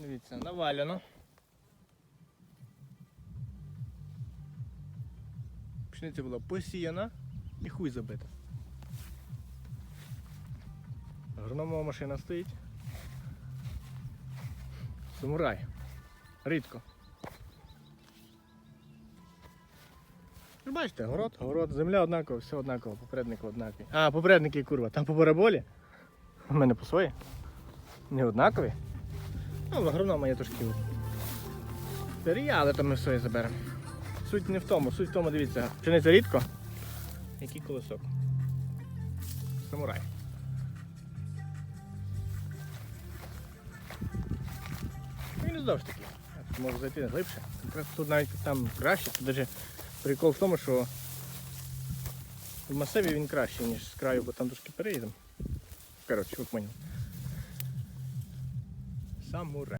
Дивіться, навалено. Пшениця була посіяна і хуй забита. Агрономова машина стоїть. Самурай. Рідко. Бачите, город, город, земля однакова, все однаково, попередники однакові. А, попередники курва, там по параболі. У мене по своїй. Не однакові. Ну, в агронома є трошки. Старі, але там ми своє заберемо. Суть не в тому, суть в тому, дивіться, пшениця рідко. Який колосок. Самурай. Він не завжди такий. Може зайти глибше. Якраз Тут навіть там краще. Тут даже прикол в тому, що в масиві він кращий, ніж з краю, бо там трошки переїдемо. Коротше, ви поняли. Самурай.